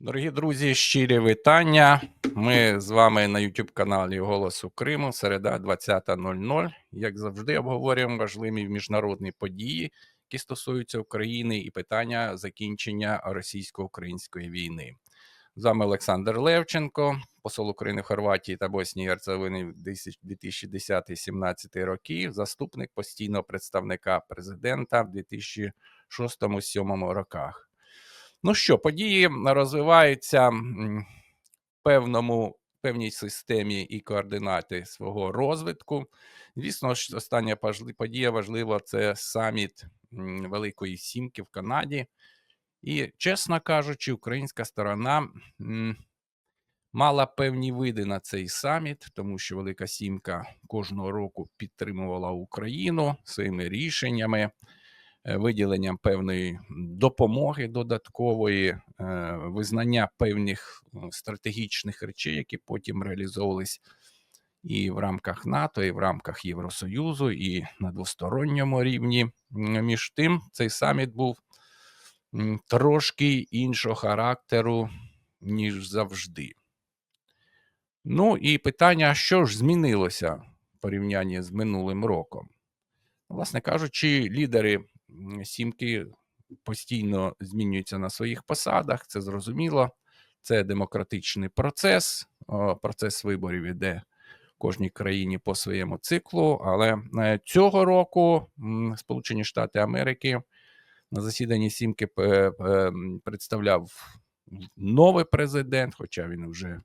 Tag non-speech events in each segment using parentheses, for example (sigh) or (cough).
Дорогі друзі, щирі вітання. Ми з вами на YouTube каналі Голосу Криму, середа 20.00. Як завжди, обговорюємо важливі міжнародні події, які стосуються України, і питання закінчення російсько-української війни. З вами Олександр Левченко, посол України в Хорватії та Боснії і Герцеговини в 2010-17 роки, заступник постійного представника президента в 2006-2007 роках. Ну що, події розвиваються в певному, певній системі і координати свого розвитку. Звісно остання подія важлива це саміт Великої Сімки в Канаді. І, чесно кажучи, українська сторона мала певні види на цей саміт, тому що Велика Сімка кожного року підтримувала Україну своїми рішеннями, виділенням певної допомоги додаткової, е, визнання певних стратегічних речей, які потім реалізовувались і в рамках НАТО, і в рамках Євросоюзу, і на двосторонньому рівні. Між тим, цей саміт був трошки іншого характеру, ніж завжди. Ну і питання, що ж змінилося в порівнянні з минулим роком? Власне кажучи, лідери сімки постійно змінюються на своїх посадах, це зрозуміло. Це демократичний процес. Процес виборів іде в кожній країні по своєму циклу. Але е, цього року Сполучені Штати Америки на засіданні сімки пе- м, представляв новий президент, хоча він вже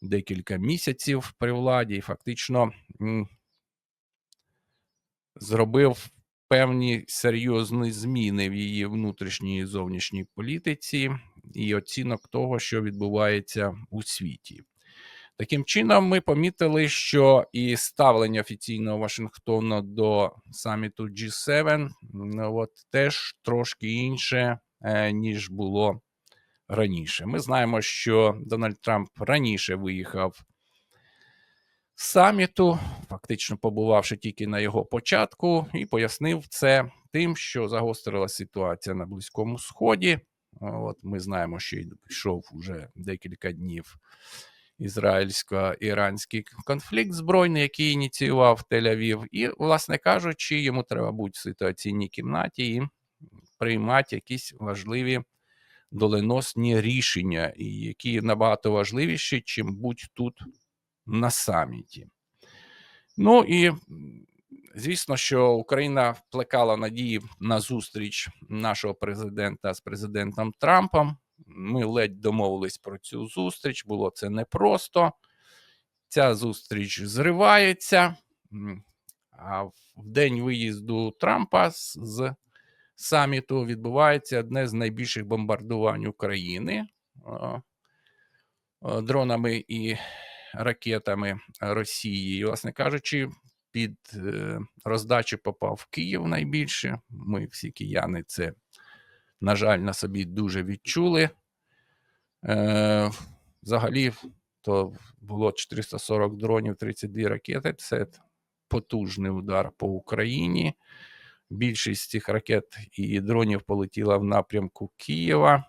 декілька місяців при владі, і фактично зробив певні серйозні зміни в її внутрішній і зовнішній політиці і оцінок того, що відбувається у світі. Таким чином, ми помітили, що і ставлення офіційного Вашингтону до саміту G7 ну, от, теж трошки інше, е, ніж було раніше. Ми знаємо, що Дональд Трамп раніше виїхав саміту, фактично побувавши тільки на його початку, і пояснив це тим, що загострилася ситуація на Близькому Сході. От ми знаємо, що йшов уже декілька днів ізраїльсько-іранський конфлікт збройний, який ініціював Тель-Авів. І, власне кажучи, йому треба бути в ситуаційній кімнаті і приймати якісь важливі доленосні рішення, які набагато важливіші, чим будь тут на саміті. Ну і звісно, що Україна плекала надії на зустріч нашого президента з президентом Трампом. Ми ледь домовились про цю зустріч. Було це непросто. Ця зустріч зривається. А в день виїзду Трампа з, саміту відбувається одне з найбільших бомбардувань України а, а, дронами і ракетами Росії. І, власне кажучи, під е, роздачу попав Київ найбільше. Ми всі кияни це, на жаль, на собі дуже відчули. Е, взагалі, то було 440 дронів, 32 ракети. Це потужний удар по Україні. Більшість цих ракет і дронів полетіла в напрямку Києва.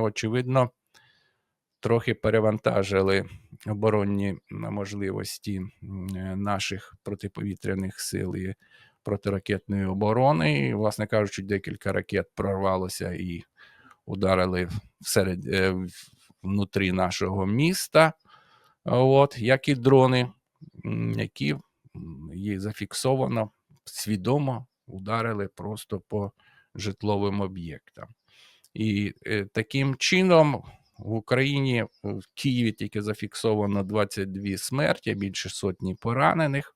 Очевидно, трохи перевантажили оборонні можливості е, наших протиповітряних сил і протиракетної оборони. І, власне кажучи, декілька ракет прорвалося і ударили всеред, е, внутрі нашого міста. От, як і дрони, які є зафіксовано свідомо ударили просто по житловим об'єктам. І е, таким чином в Україні в Києві тільки зафіксовано 22 смерті, більше сотні поранених.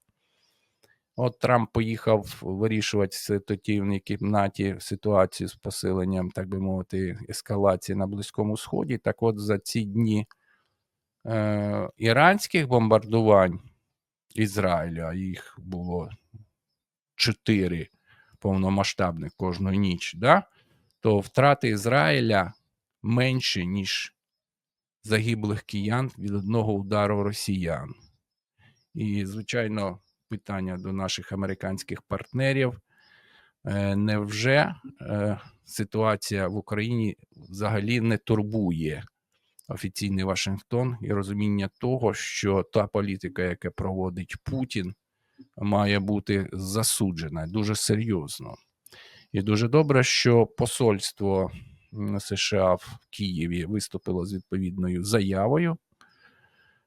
От Трамп поїхав вирішувати в ситуативній кімнаті ситуацію з посиленням, так би мовити, ескалації на Близькому Сході. Так от за ці дні е, іранських бомбардувань Ізраїля, їх було чотири повномасштабних кожну ніч, да? то втрати Ізраїля менші, ніж загиблих киян від одного удару росіян. І, звичайно, питання до наших американських партнерів. Е, Невже е, ситуація в Україні взагалі не турбує офіційний Вашингтон і розуміння того, що та політика, яка проводить Путін, має бути засуджена дуже серйозно. І дуже добре, що посольство США в Києві виступило з відповідною заявою,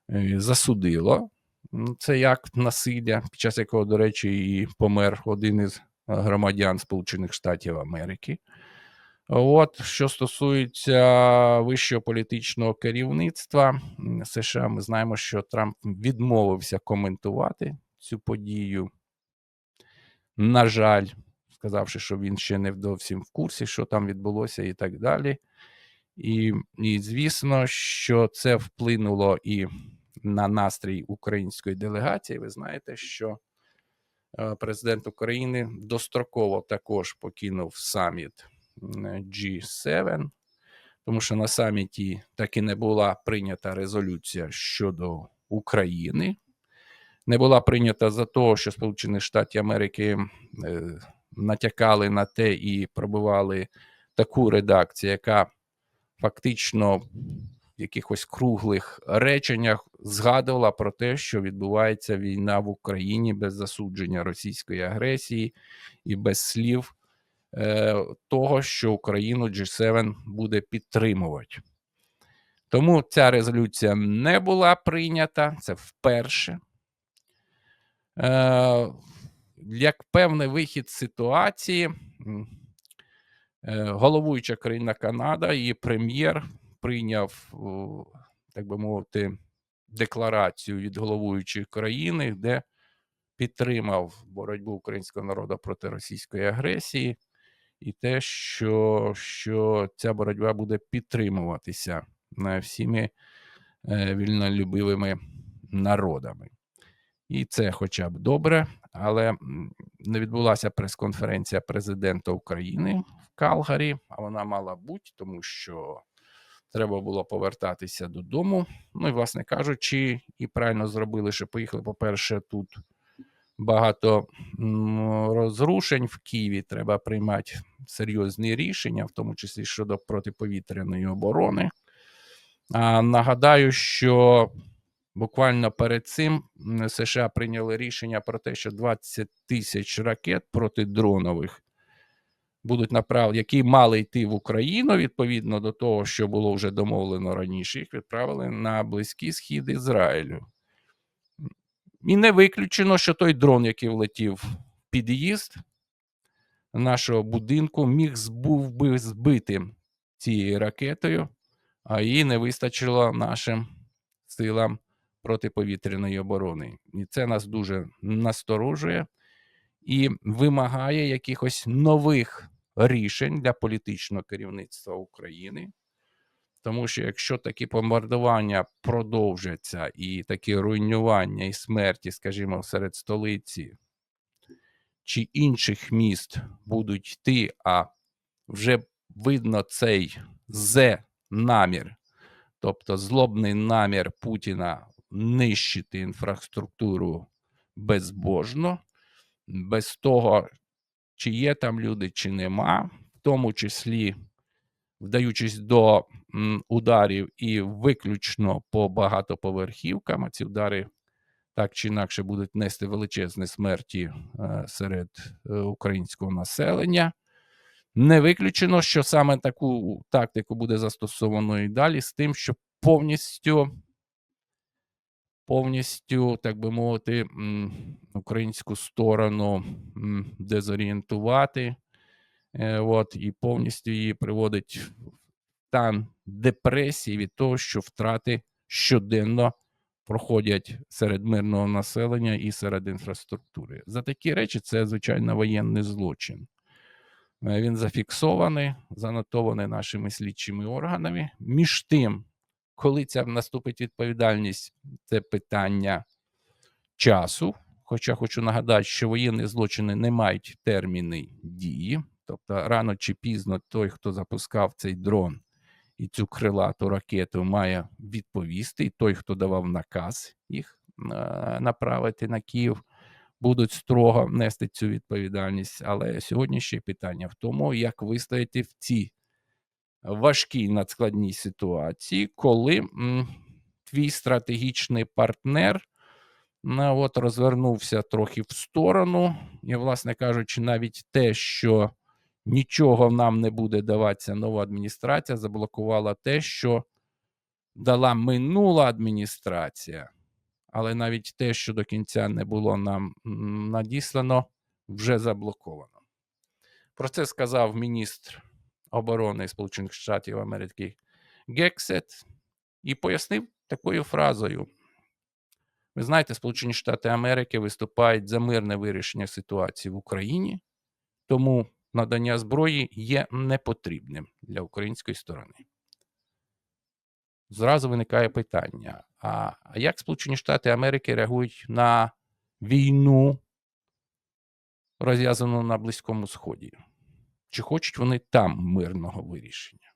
е, засудило м, це як насилля, під час якого, до речі, і помер один із громадян Сполучених Штатів Америки. От що стосується вищого політичного керівництва США, ми знаємо, що Трамп відмовився коментувати цю подію. На жаль, сказавши, що він ще не зовсім в курсі, що там відбулося, і так далі. І, і звісно, що це вплинуло і на настрій української делегації. Ви знаєте, що е, президент України достроково також покинув саміт G7, тому що на саміті так і не була прийнята резолюція щодо України. Не була прийнята за того, що Сполучені Штати Америки е, натякали на те і пробивали таку редакцію, яка фактично в якихось круглих реченнях згадувала про те, що відбувається війна в Україні без засудження російської агресії і без слів е, того, що Україну G7 буде підтримувати. Тому ця резолюція не була прийнята, це вперше. Е, як певний вихід ситуації, е, головуюча країна Канада і прем'єр прийняв, так би мовити, декларацію від головуючої країни, де підтримав боротьбу українського народу проти російської агресії, і те, що, що ця боротьба буде підтримуватися всіми е, вільнолюбивими народами. І це хоча б добре, але не відбулася прес-конференція президента України в Калгарі, а вона мала бути, тому що треба було повертатися додому. Ну і, власне кажучи, і правильно зробили, що поїхали. По-перше, тут багато розрушень в Києві. Треба приймати серйозні рішення, в тому числі щодо протиповітряної оборони. А нагадаю, що буквально перед цим США прийняли рішення про те, що 20 тисяч ракет протидронових будуть направлені, які мали йти в Україну відповідно до того, що було вже домовлено раніше, їх відправили на Близький Схід Ізраїлю. І не виключено, що той дрон, який влетів в під'їзд нашого будинку, міг був би збитим цією ракетою, а її не вистачило нашим силам протиповітряної оборони. І це нас дуже насторожує і вимагає якихось нових рішень для політичного керівництва України. Тому що якщо такі бомбардування продовжаться і такі руйнування і смерті, скажімо, серед столиці чи інших міст будуть йти, а вже видно цей зе намір, тобто злобний намір Путіна нищити інфраструктуру безбожно, без того, чи є там люди, чи нема, в тому числі вдаючись до ударів і виключно по багатоповерхівкам, а ці удари так чи інакше будуть нести величезні смерті е, серед е, українського населення. Не виключено, що саме таку тактику буде застосовано і далі з тим, щоб повністю, повністю, так би мовити, українську сторону дезорієнтувати, е, от, і повністю її приводить в стан депресії від того, що втрати щоденно проходять серед мирного населення і серед інфраструктури. За такі речі це звичайно воєнний злочин. Е, Він зафіксований, занотований нашими слідчими органами. Між тим, коли ця наступить відповідальність, це питання часу. Хоча хочу нагадати, що воєнні злочини не мають терміни дії, тобто рано чи пізно той, хто запускав цей дрон і цю крилату ракету, має відповісти. І той, хто давав наказ їх е, направити на Київ, будуть строго нести цю відповідальність. Але сьогодні ще питання в тому, як вистояти в ці важкій надскладній ситуації, коли твій стратегічний партнер от, розвернувся трохи в сторону, і, власне кажучи, навіть те, що нічого нам не буде даватися нова адміністрація, заблокувала те, що дала минула адміністрація, але навіть те, що до кінця не було нам надіслано, вже заблоковано. Про це сказав міністр оборони Сполучених Штатів Америки Гексет і пояснив такою фразою. Ви знаєте, Сполучені Штати Америки виступають за мирне вирішення ситуації в Україні, тому надання зброї є непотрібним для української сторони. Зразу виникає питання: а, як Сполучені Штати Америки реагують на війну, розв'язану на Близькому Сході? Чи хочуть вони там мирного вирішення?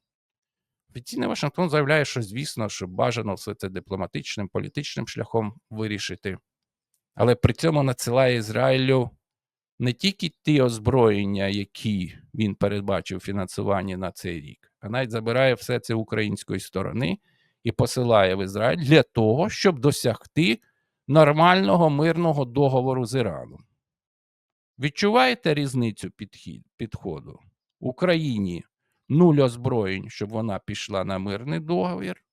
Офіційний Вашингтон заявляє, що, звісно, що бажано все це дипломатичним, політичним шляхом вирішити, але при цьому надсилає Ізраїлю не тільки ті озброєння, які він передбачив фінансування на цей рік, а навіть забирає все це української сторони і посилає в Ізраїль для того, щоб досягти нормального мирного договору з Іраном. Відчуваєте різницю підхід, підходу? Україні нуль озброєнь, щоб вона пішла на мирний договір.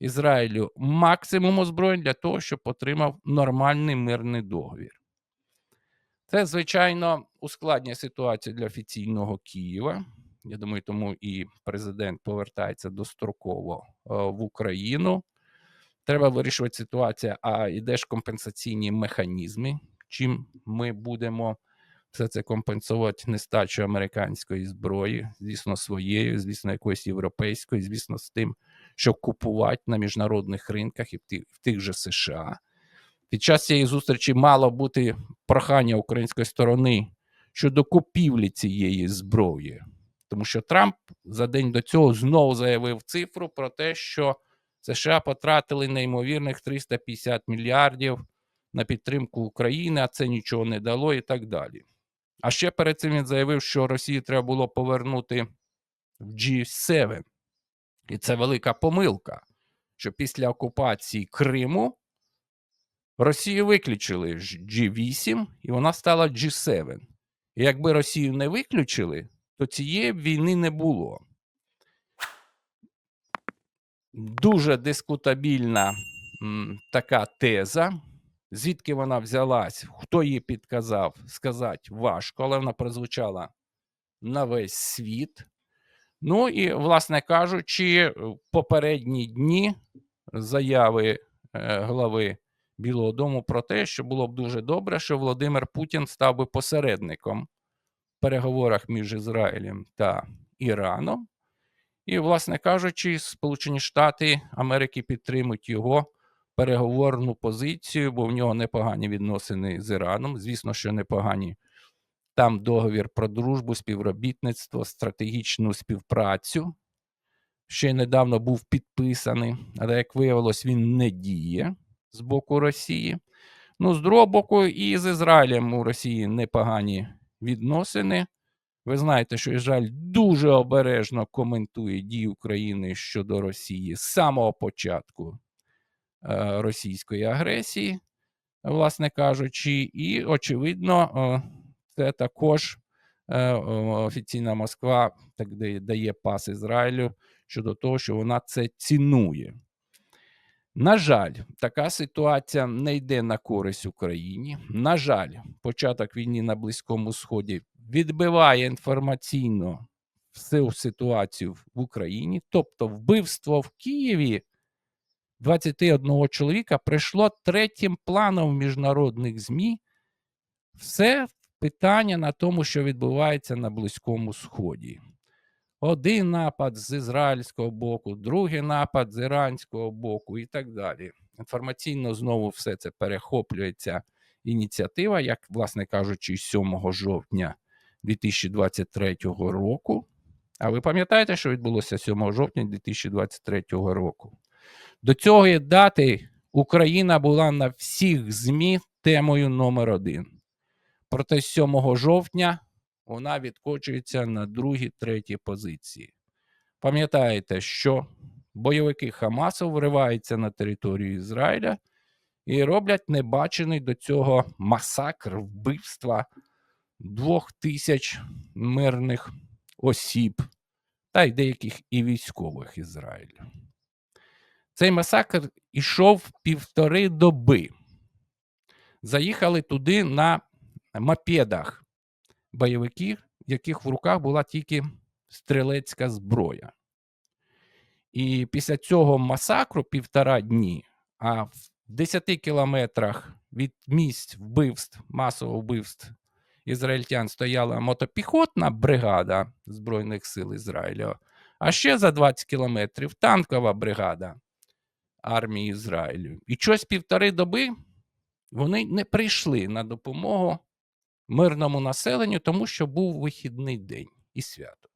Ізраїлю максимум озброєнь для того, щоб отримав нормальний мирний договір. Це, звичайно, ускладнює ситуацію для офіційного Києва. Я думаю, тому і президент повертається достроково е, в Україну. Треба вирішувати ситуацію, а і де ж компенсаційні механізми, чим ми будемо все це компенсувати нестачу американської зброї, звісно, своєю, звісно, якоюсь європейською, звісно, з тим, що купувати на міжнародних ринках і в тих, в тих же США. Під час цієї зустрічі мало бути прохання української сторони щодо купівлі цієї зброї, тому що Трамп за день до цього знову заявив цифру про те, що США потратили неймовірних 350 мільярдів на підтримку України, а це нічого не дало і так далі. А ще перед цим він заявив, що Росії треба було повернути в G7. І це велика помилка, що після окупації Криму Росію виключили з G8, і вона стала G7. І якби Росію не виключили, то цієї війни не було. Дуже дискутабільна м, така теза. Звідки вона взялась, хто її підказав, сказати важко, але вона прозвучала на весь світ. Ну і, власне кажучи, в попередні дні заяви е, глави Білого Дому про те, що було б дуже добре, що Володимир Путін став би посередником в переговорах між Ізраїлем та Іраном. І, власне кажучи, Сполучені Штати Америки підтримують його переговорну позицію, бо в нього непогані відносини з Іраном. Звісно, що непогані. Там договір про дружбу, співробітництво, стратегічну співпрацю. Ще недавно був підписаний, але, як виявилось, він не діє з боку Росії. Ну, з другого боку, і з Ізраїлем у Росії непогані відносини. Ви знаєте, що Ізраїль дуже обережно коментує дії України щодо Росії з самого початку російської агресії, власне кажучи, і, очевидно, е, це також е, офіційна Москва так дає пас Ізраїлю щодо того, що вона це цінує. На жаль, така ситуація не йде на користь Україні. На жаль, початок війни на Близькому Сході відбиває інформаційно всю ситуацію в Україні, тобто вбивство в Києві 21 чоловіка прийшло третім планом міжнародних ЗМІ. Все питання на тому, що відбувається на Близькому Сході. Один напад з ізраїльського боку, другий напад з іранського боку і так далі. Інформаційно знову все це перехоплюється ініціатива, як, власне кажучи, 7 жовтня 2023 року. А ви пам'ятаєте, що відбулося 7 жовтня 2023 року? До цієї дати Україна була на всіх ЗМІ темою номер один. Проте 7 жовтня вона відкочується на другій, третій позиції. пам'ятаєте, що бойовики Хамасу вриваються на територію Ізраїля і роблять небачений до цього масакр, вбивства двох тисяч мирних осіб, та й деяких і військових Ізраїлю. Цей масакр ішов півтори доби. Заїхали туди на мопедах бойовики, в яких в руках була тільки стрілецька зброя. І після цього масакру півтора дні, а в 10 кілометрах від місць вбивств, масових вбивств ізраїльтян стояла мотопіхотна бригада Збройних сил Ізраїлю, а ще за 20 кілометрів танкова бригада армії Ізраїлю. І щось півтори доби вони не прийшли на допомогу мирному населенню, тому що був вихідний день і свято.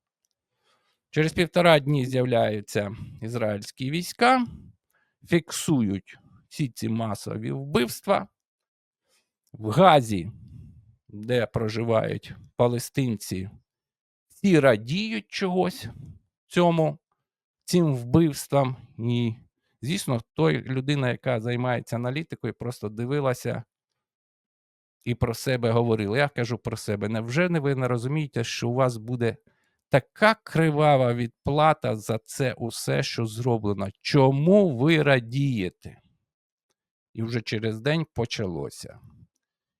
Через півтора дні з'являються ізраїльські війська, фіксують всі ці масові вбивства. В Газі, де проживають палестинці, всі радіють чогось цьому, цим вбивствам. І, звісно, той людина, яка займається аналітикою, просто дивилася і про себе говорила. Я кажу про себе. Невже не ви не розумієте, що у вас буде така кривава відплата за це усе, що зроблено? Чому ви радієте? І вже через день почалося.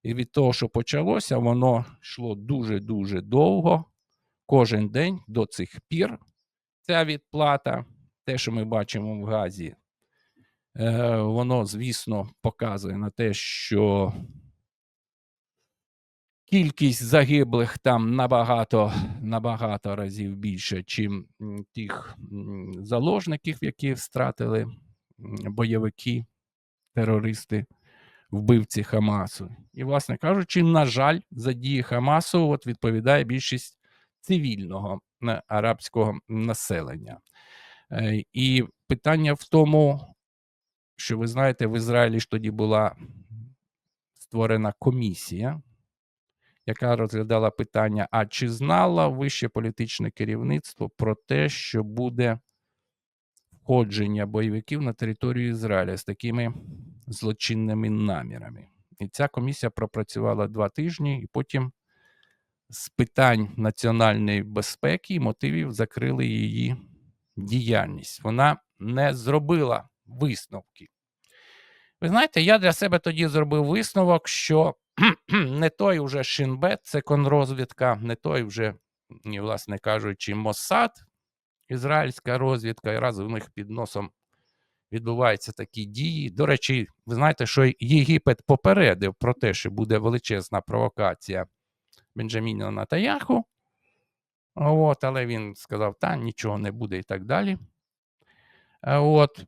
І від того, що почалося, воно йшло дуже-дуже довго, кожен день до цих пір. Ця відплата, те, що ми бачимо в Газі, е, воно, звісно, показує на те, що кількість загиблих там набагато, набагато разів більше, чим тих заложників, які стратили м, бойовики, терористи, вбивці Хамасу. І, власне кажучи, на жаль, за дії Хамасу от відповідає більшість цивільного е, арабського населення. Е, І питання в тому, що ви знаєте, в Ізраїлі ж тоді була створена комісія, яка розглядала питання: а чи знало вище політичне керівництво про те, що буде входження бойовиків на територію Ізраїля з такими злочинними намірами? І ця комісія пропрацювала два тижні, і потім з питань національної безпеки і мотивів закрили її діяльність. Вона не зробила висновки. Ви знаєте, я для себе тоді зробив висновок, що (clears throat) не той вже Шинбет, це конрозвідка, не той вже, власне кажучи, Моссад, ізраїльська розвідка, і раз у них під носом відбуваються такі дії. До речі, ви знаєте, що Єгипет попередив про те, що буде величезна провокація Бенджаміна Натаяху. От, але він сказав, та нічого не буде і так далі. От,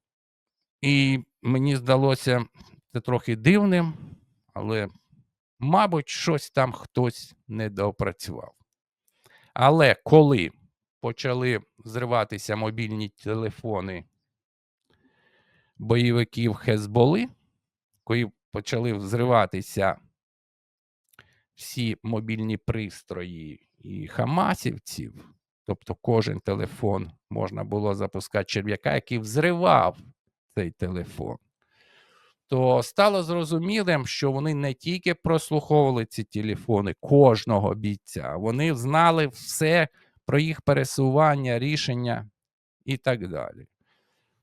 і мені здалося це трохи дивним, але, мабуть, щось там хтось не доопрацював. Але коли почали зриватися мобільні телефони бойовиків Хезболи, коли почали зриватися всі мобільні пристрої і хамасівців, тобто кожен телефон можна було запускати черв'яка, який взривав цей телефон, то стало зрозумілим, що вони не тільки прослуховували ці телефони кожного бійця, вони знали все про їх пересування, рішення і так далі.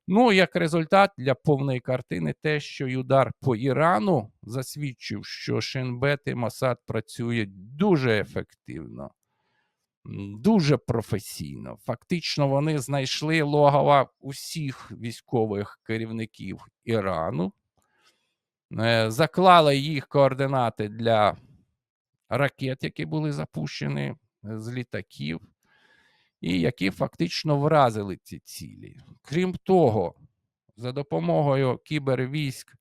Ну, як результат для повної картини, те, що й удар по Ірану засвідчив, що Шинбет і Масад працюють дуже ефективно, дуже професійно. Фактично, вони знайшли логова усіх військових керівників Ірану, е, заклали їх координати для ракет, які були запущені е, з літаків і які фактично вразили ці цілі. Крім того, за допомогою кібервійськ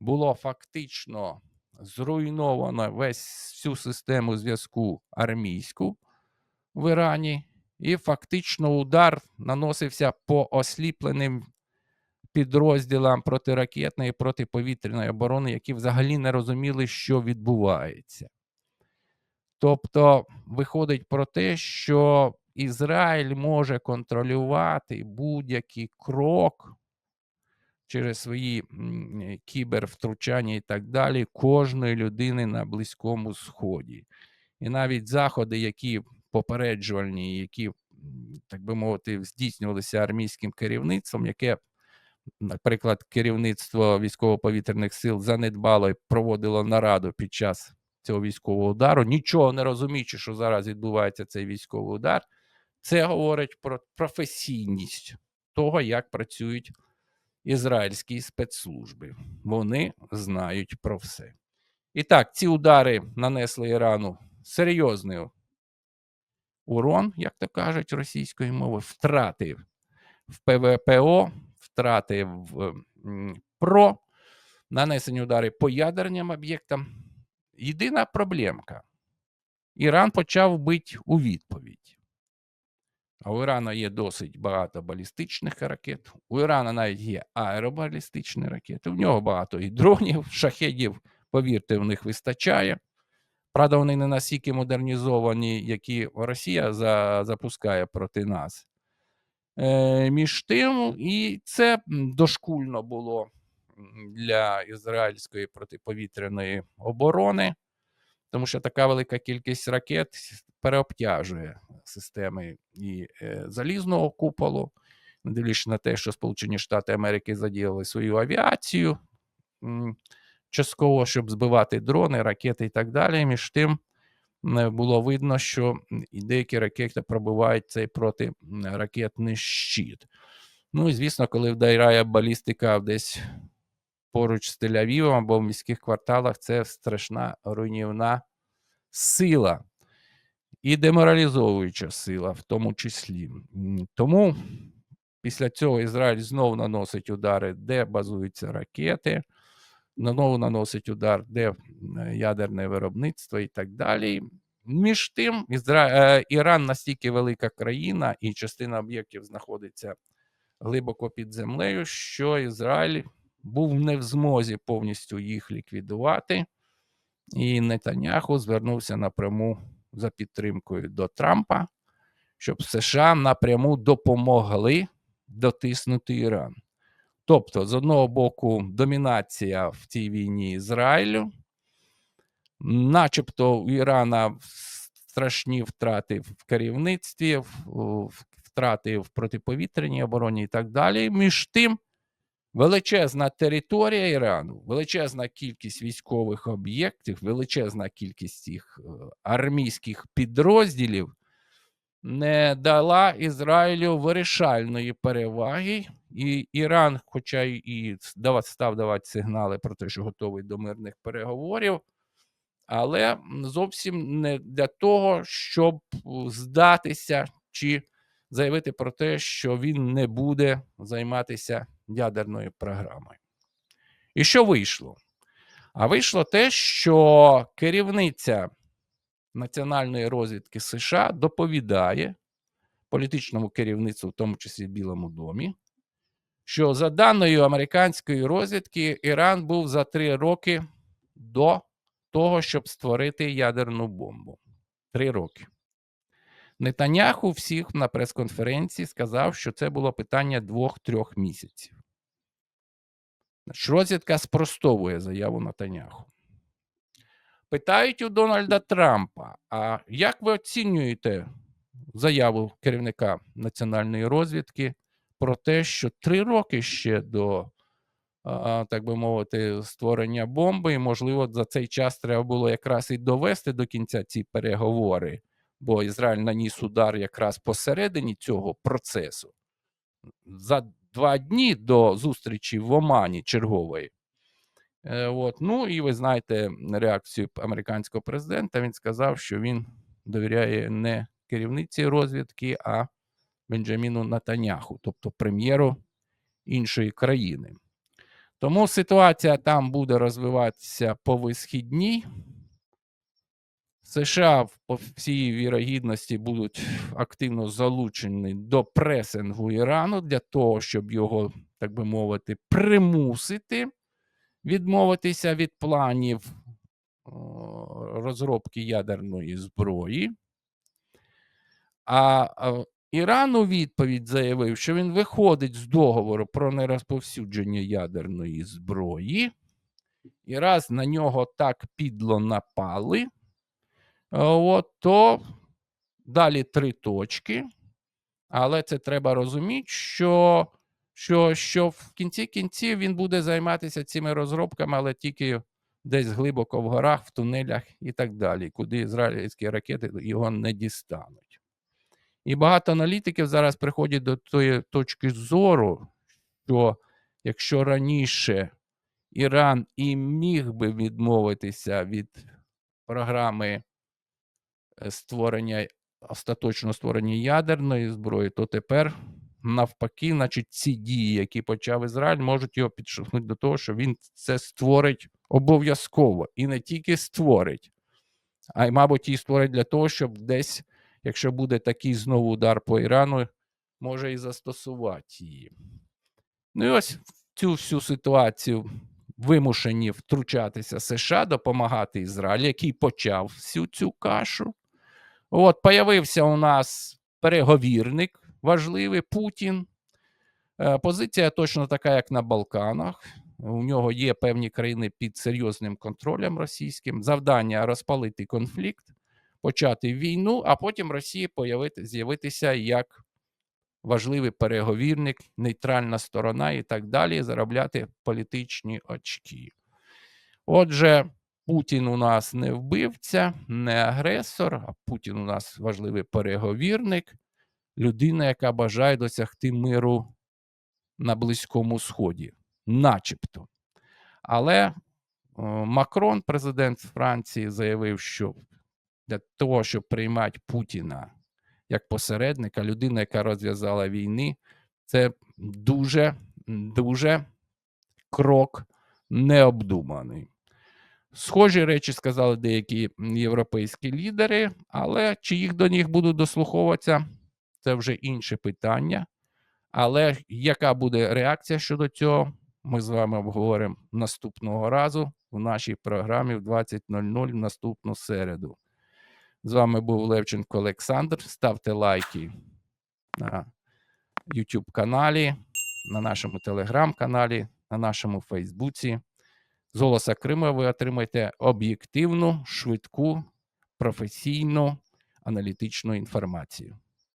було фактично зруйновано весь всю систему зв'язку армійську в Ірані, і фактично удар наносився по осліпленим підрозділам протиракетної і протиповітряної оборони, які взагалі не розуміли, що відбувається. Тобто, виходить про те, що Ізраїль може контролювати будь-який крок через свої кібервтручання і так далі кожної людини на Близькому Сході. І навіть заходи, які попереджувальні, які, так би мовити, здійснювалися армійським керівництвом, яке, наприклад, керівництво військово-повітряних сил занедбало і проводило нараду під час цього військового удару, нічого не розуміючи, що зараз відбувається цей військовий удар, це говорить про професійність того, як працюють ізраїльські спецслужби. Вони знають про все. І так, ці удари нанесли Ірану серйозний урон, як то кажуть російською мовою, втрати в ПВПО, втрати в ПРО, нанесені удари по ядерним об'єктам. Єдина проблемка. Іран почав бити у відповідь. А у Ірана є досить багато балістичних ракет. У Ірана навіть є аеробалістичні ракети. В нього багато і дронів, шахедів, повірте, в них вистачає. Правда, вони не настільки модернізовані, які Росія за, запускає проти нас. Е, між тим, і це дошкульно було для ізраїльської протиповітряної оборони, тому що така велика кількість ракет переобтяжує системи і е, залізного куполу, не дивлячись на те, що Сполучені Штати Америки задіяли свою авіацію частково, щоб збивати дрони, ракети і так далі. Між тим було видно, що і деякі ракети пробивають цей протиракетний щит. Ну і звісно, коли вдаряє балістика десь поруч з Тель-Авівом або в міських кварталах, це страшна руйнівна сила і деморалізовуюча сила, в тому числі. Тому після цього Ізраїль знову наносить удари, де базуються ракети, знову наносить удар, де ядерне виробництво і так далі. Між тим, Ізра... е, Іран настільки велика країна, і частина об'єктів знаходиться глибоко під землею, що Ізраїль був не в змозі повністю їх ліквідувати. І Нетаняху звернувся напряму за підтримкою до Трампа, щоб США напряму допомогли дотиснути Іран. Тобто, з одного боку, домінація в цій війні Ізраїлю, начебто у Ірана страшні втрати в керівництві, втрати в протиповітряній обороні і так далі. Між тим, величезна територія Ірану, величезна кількість військових об'єктів, величезна кількість їх е, армійських підрозділів не дала Ізраїлю вирішальної переваги, і Іран, хоча і дава- став давати сигнали про те, що готовий до мирних переговорів, але зовсім не для того, щоб здатися чи заявити про те, що він не буде займатися ядерною програмою. І що вийшло? А вийшло те, що керівниця національної розвідки США доповідає політичному керівництву, в тому числі Білому домі, що за даною американської розвідки Іран був за три роки до того, щоб створити ядерну бомбу. Три роки. Нетаняху всіх на прес-конференції сказав, що це було питання двох-трьох місяців. Розвідка спростовує заяву Нетаняху. Питають у Дональда Трампа: а як ви оцінюєте заяву керівника національної розвідки про те, що три роки ще до, так би мовити, створення бомби, і, можливо, за цей час треба було якраз і довести до кінця ці переговори, бо Ізраїль наніс удар якраз посередині цього процесу. За два дні до зустрічі в Омані чергової. Е, От. Ну і ви знаєте реакцію американського президента. Він сказав, що він довіряє не керівниці розвідки, а Бенджаміну Натаняху, тобто прем'єру іншої країни. Тому ситуація там буде розвиватися по висхідній. США по всій вірогідності будуть активно залучені до пресингу Ірану для того, щоб його, так би мовити, примусити відмовитися від планів розробки ядерної зброї. А, Іран у відповідь заявив, що він виходить з договору про нерозповсюдження ядерної зброї, і раз на нього так підло напали, от, то далі три точки. Але це треба розуміти, що, що, що в кінці кінців він буде займатися цими розробками, але тільки десь глибоко в горах, в тунелях і так далі, куди ізраїльські ракети його не дістануть. І багато аналітиків зараз приходять до тої точки зору, що якщо раніше Іран і міг би відмовитися від програми е, створення остаточного створення ядерної зброї, то тепер навпаки, значить, ці дії, які почав Ізраїль, можуть його підштовхнути до того, що він це створить обов'язково і не тільки створить, а й, мабуть, і створить для того, щоб десь, якщо буде такий знову удар по Ірану, може і застосувати її. Ну і ось цю всю ситуацію вимушені втручатися США, допомагати Ізраїлю, який почав всю цю кашу. От, появився у нас переговірник важливий Путін. Е, Позиція точно така, як на Балканах. У нього є певні країни під серйозним контролем російським. Завдання розпалити конфлікт, почати війну, а потім Росії з'явитися як важливий переговірник, нейтральна сторона і так далі, заробляти політичні очки. Отже, Путін у нас не вбивця, не агресор, а Путін у нас важливий переговірник, людина, яка бажає досягти миру на Близькому Сході, начебто. Але Макрон, президент Франції, заявив, що для того, щоб приймати Путіна як посередника, людина, яка розв'язала війни, це дуже, дуже крок необдуманий. Схожі речі сказали деякі європейські лідери, але чи їх до них будуть дослуховуватися, це вже інше питання. Але яка буде реакція щодо цього, ми з вами обговоримо наступного разу в нашій програмі в 20.00 в наступну середу. З вами був Левченко Олександр. Ставте лайки на YouTube каналі, на нашому телеграм-каналі, на нашому Фейсбуці. З голоса Крима ви отримаєте об'єктивну, швидку, професійну, аналітичну інформацію.